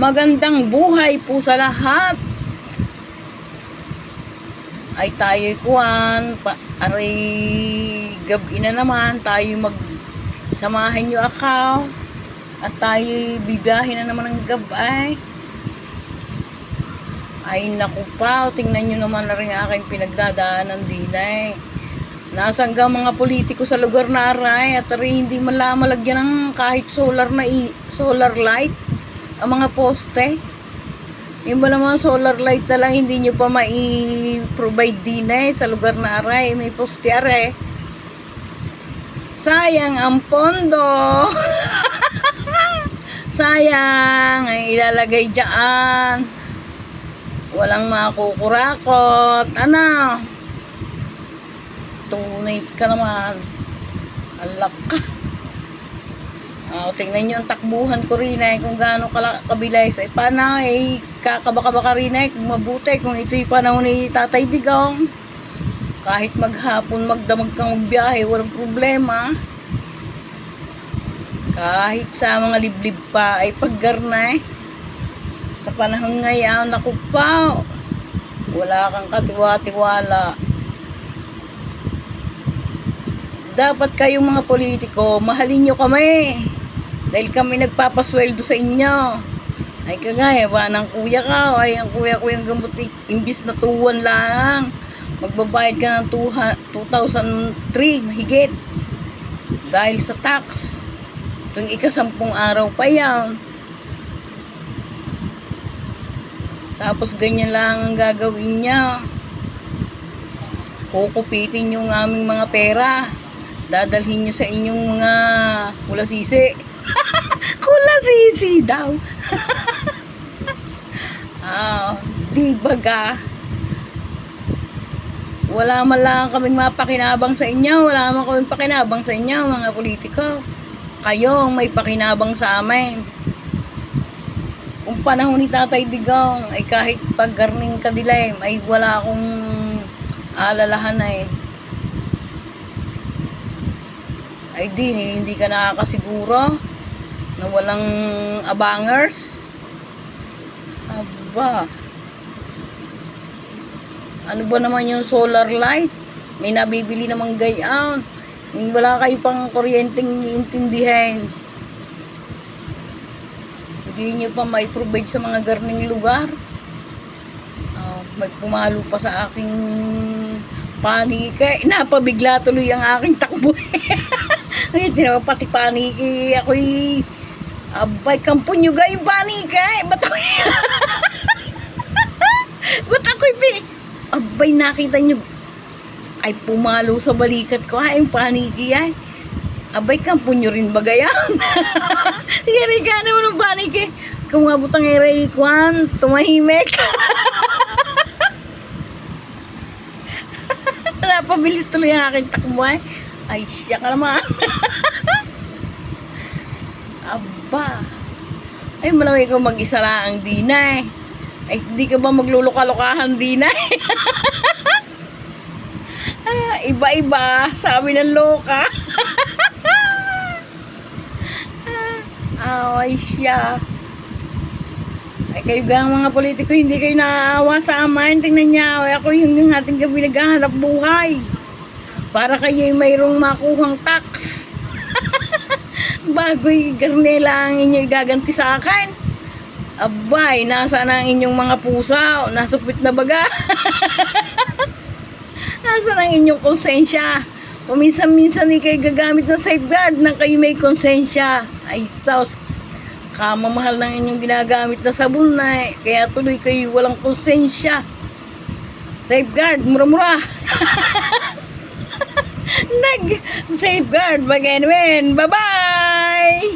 Magandang buhay po sa lahat. Ay tayo kuan, aray gabi na naman, tayo mag samahan nyo akaw. At tayo bibiyahin na naman ng gabay. Ay naku pa, tingnan nyo naman na rin aking pinagdadaanan din ay. Nasaan ka mga politiko sa lugar na aray at aray hindi man lang malagyan ng kahit solar na solar light ang mga poste. Yung ba naman solar light na lang hindi nyo pa mai-provide din eh sa lugar na aray. May poste aray. Sayang ang pondo. Sayang. Ay ilalagay dyan. Walang makukurakot. Ano? Tunay ka naman. Alak ka. Ah, tingnan nyo ang takbuhan ko rin ay kung gaano kabilay sa ipana ay kakabaka-baka rin ay kung mabuti kung ito'y panahon ni Tatay Digong. Kahit maghapon magdamag kang magbiyahe walang problema. Kahit sa mga liblib pa ay paggarnay sa panahon ngayon naku pa wala kang katiwa-tiwala. Dapat kayong mga politiko mahalin nyo kami dahil kami nagpapasweldo sa inyo. Ay kagaya ba ng kuya ka. Ay ang kuya ko yung gamot imbis na tuwan lang. Magbabayad ka ng 2003 mahigit. Dahil sa tax. Tuwing ikasampung araw pa yan. Tapos ganyan lang ang gagawin niya. Kukupitin yung aming mga pera. Dadalhin nyo sa inyong mga kulasisi kulasisi daw. Ah, di baga wala man lang kaming mapakinabang sa inyo. Wala man kaming pakinabang sa inyo mga politiko. Kayo ang may pakinabang sa amin. Kung panahon ni Tatay Digong ay kahit paggarning kadilim ay wala akong alalahan na eh ay di, hindi ka nakakasiguro na walang abangers. Aba. Ano ba naman yung solar light? May nabibili namang gayon. Hindi wala kayo pang kuryenteng iintindihan. Hindi nyo pa may provide sa mga garning lugar. May pumalo pa sa aking panike. Napabigla tuloy ang aking takbo. Ay, tinawa pati paniki. Ako'y, abay, kampon nyo gayong paniki. Ba't ako'y, ba't ako'y, pi- abay, nakita nyo, ay, pumalo sa balikat ko. Ay, yung paniki, ay. Abay, kampon nyo rin ba gayan? Sige, ka naman ng paniki. Kung abot ang iray, kwan, tumahimik. Napabilis tuloy ang aking takbo, ay. Ay, siya ka naman. Aba. Ay, malamay ko mag-isa lang ang dinay. Ay, hindi ka ba magluluka-lukahan dinay? ah, iba-iba. Sabi ng loka. ah, ay, siya. Ay, kayo gang mga politiko, hindi kayo naaawa sa amin. Tingnan niya, ay, ako yung, yung ating gabi naghahanap buhay para kayo mayroong makuhang tax. Bago'y garnela ang inyo igaganti sa akin. Abay, nasa na ang inyong mga pusa? Nasupit na baga? nasa na ang inyong konsensya? Paminsan-minsan di kayo gagamit ng safeguard nang kayo may konsensya. Ay, saus. Kamamahal ng inyong ginagamit na sabon na eh. Kaya tuloy kayo walang konsensya. Safeguard, mura-mura. nag safeguard mag Bye-bye! Bye!